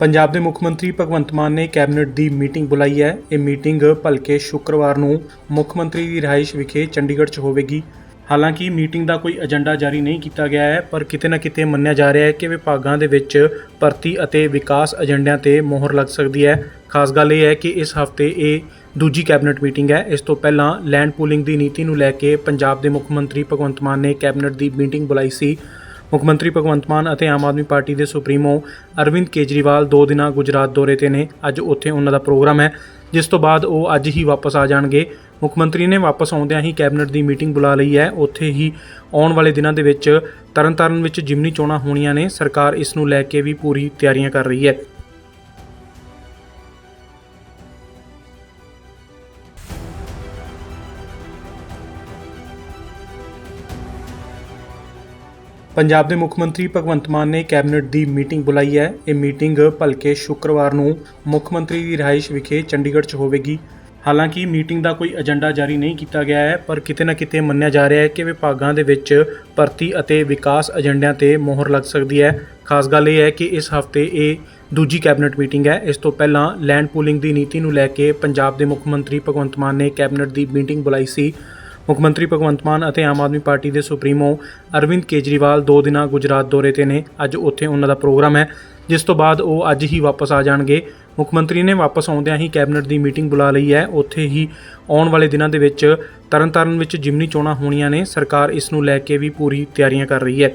ਪੰਜਾਬ ਦੇ ਮੁੱਖ ਮੰਤਰੀ ਭਗਵੰਤ ਮਾਨ ਨੇ ਕੈਬਨਿਟ ਦੀ ਮੀਟਿੰਗ ਬੁਲਾਈ ਹੈ। ਇਹ ਮੀਟਿੰਗ ਭਲਕੇ ਸ਼ੁੱਕਰਵਾਰ ਨੂੰ ਮੁੱਖ ਮੰਤਰੀ ਦੀ ਰਿਹਾਇਸ਼ ਵਿਖੇ ਚੰਡੀਗੜ੍ਹ 'ਚ ਹੋਵੇਗੀ। ਹਾਲਾਂਕਿ ਮੀਟਿੰਗ ਦਾ ਕੋਈ ਏਜੰਡਾ ਜਾਰੀ ਨਹੀਂ ਕੀਤਾ ਗਿਆ ਹੈ, ਪਰ ਕਿਤੇ ਨਾ ਕਿਤੇ ਮੰਨਿਆ ਜਾ ਰਿਹਾ ਹੈ ਕਿ ਵਿਭਾਗਾਂ ਦੇ ਵਿੱਚ ਭਰਤੀ ਅਤੇ ਵਿਕਾਸ ਏਜੰਡਿਆਂ ਤੇ ਮੋਹਰ ਲੱਗ ਸਕਦੀ ਹੈ। ਖਾਸ ਗੱਲ ਇਹ ਹੈ ਕਿ ਇਸ ਹਫ਼ਤੇ ਇਹ ਦੂਜੀ ਕੈਬਨਿਟ ਮੀਟਿੰਗ ਹੈ। ਇਸ ਤੋਂ ਪਹਿਲਾਂ ਲੈਂਡ ਪੂਲਿੰਗ ਦੀ ਨੀਤੀ ਨੂੰ ਲੈ ਕੇ ਪੰਜਾਬ ਦੇ ਮੁੱਖ ਮੰਤਰੀ ਭਗਵੰਤ ਮਾਨ ਨੇ ਕੈਬਨਿਟ ਦੀ ਮੀਟਿੰਗ ਬੁਲਾਈ ਸੀ। ਮੁੱਖ ਮੰਤਰੀ ਭਗਵੰਤ ਮਾਨ ਅਤੇ ਆਮ ਆਦਮੀ ਪਾਰਟੀ ਦੇ ਸੁਪਰੀਮੋ ਅਰਵਿੰਦ ਕੇਜਰੀਵਾਲ ਦੋ ਦਿਨਾਂ ਗੁਜਰਾਤ ਦੌਰੇ ਤੇ ਨੇ। ਅੱਜ ਉੱਥੇ ਉਹਨਾਂ ਦਾ ਪ੍ਰੋਗਰਾਮ ਹੈ, ਜਿਸ ਤੋਂ ਬਾਅਦ ਉਹ ਅੱਜ ਹੀ ਵਾਪਸ ਆ ਜਾਣਗੇ। ਮੁੱਖ ਮੰਤਰੀ ਨੇ ਵਾਪਸ ਆਉਂਦਿਆਂ ਹੀ ਕੈਬਨਿਟ ਦੀ ਮੀਟਿੰਗ ਬੁਲਾ ਲਈ ਹੈ। ਉੱਥੇ ਹੀ ਆਉਣ ਵਾਲੇ ਦਿਨਾਂ ਦੇ ਵਿੱਚ ਤਰਨਤਾਰਨ ਵਿੱਚ ਜਿਮਨੀ ਚੋਣਾਂ ਹੋਣੀਆਂ ਨੇ। ਸਰਕਾਰ ਇਸ ਨੂੰ ਲੈ ਕੇ ਵੀ ਪੂਰੀ ਤਿਆਰੀਆਂ ਕਰ ਰਹੀ ਹੈ। ਪੰਜਾਬ ਦੇ ਮੁੱਖ ਮੰਤਰੀ ਭਗਵੰਤ ਮਾਨ ਨੇ ਕੈਬਨਿਟ ਦੀ ਮੀਟਿੰਗ ਬੁਲਾਈ ਹੈ। ਇਹ ਮੀਟਿੰਗ ਭਲਕੇ ਸ਼ੁੱਕਰਵਾਰ ਨੂੰ ਮੁੱਖ ਮੰਤਰੀ ਦੀ ਰਿਹਾਇਸ਼ ਵਿਖੇ ਚੰਡੀਗੜ੍ਹ 'ਚ ਹੋਵੇਗੀ। ਹਾਲਾਂਕਿ ਮੀਟਿੰਗ ਦਾ ਕੋਈ ਏਜੰਡਾ ਜਾਰੀ ਨਹੀਂ ਕੀਤਾ ਗਿਆ ਹੈ, ਪਰ ਕਿਤੇ ਨਾ ਕਿਤੇ ਮੰਨਿਆ ਜਾ ਰਿਹਾ ਹੈ ਕਿ ਵਿਭਾਗਾਂ ਦੇ ਵਿੱਚ ਭਰਤੀ ਅਤੇ ਵਿਕਾਸ ਏਜੰਡਿਆਂ ਤੇ ਮੋਹਰ ਲੱਗ ਸਕਦੀ ਹੈ। ਖਾਸ ਗੱਲ ਇਹ ਹੈ ਕਿ ਇਸ ਹਫ਼ਤੇ ਇਹ ਦੂਜੀ ਕੈਬਨਿਟ ਮੀਟਿੰਗ ਹੈ। ਇਸ ਤੋਂ ਪਹਿਲਾਂ ਲੈਂਡ ਪੂਲਿੰਗ ਦੀ ਨੀਤੀ ਨੂੰ ਲੈ ਕੇ ਪੰਜਾਬ ਦੇ ਮੁੱਖ ਮੰਤਰੀ ਭਗਵੰਤ ਮਾਨ ਨੇ ਕੈਬਨਿਟ ਦੀ ਮੀਟਿੰਗ ਬੁਲਾਈ ਸੀ। ਮੁੱਖ ਮੰਤਰੀ ਭਗਵੰਤ ਮਾਨ ਅਤੇ ਆਮ ਆਦਮੀ ਪਾਰਟੀ ਦੇ ਸੁਪਰੀਮੋ ਅਰਵਿੰਦ ਕੇਜਰੀਵਾਲ ਦੋ ਦਿਨਾਂ ਗੁਜਰਾਤ ਦੌਰੇ ਤੇ ਨੇ। ਅੱਜ ਉੱਥੇ ਉਹਨਾਂ ਦਾ ਪ੍ਰੋਗਰਾਮ ਹੈ, ਜਿਸ ਤੋਂ ਬਾਅਦ ਉਹ ਅੱਜ ਹੀ ਵਾਪਸ ਆ ਜਾਣਗੇ। ਮੁੱਖ ਮੰਤਰੀ ਨੇ ਵਾਪਸ ਆਉਂਦਿਆਂ ਹੀ ਕੈਬਨਿਟ ਦੀ ਮੀਟਿੰਗ ਬੁਲਾ ਲਈ ਹੈ। ਉੱਥੇ ਹੀ ਆਉਣ ਵਾਲੇ ਦਿਨਾਂ ਦੇ ਵਿੱਚ ਤਰਨਤਾਰਨ ਵਿੱਚ ਜਿਮਨੀ ਚੋਣਾਂ ਹੋਣੀਆਂ ਨੇ। ਸਰਕਾਰ ਇਸ ਨੂੰ ਲੈ ਕੇ ਵੀ ਪੂਰੀ ਤਿਆਰੀਆਂ ਕਰ ਰਹੀ ਹੈ।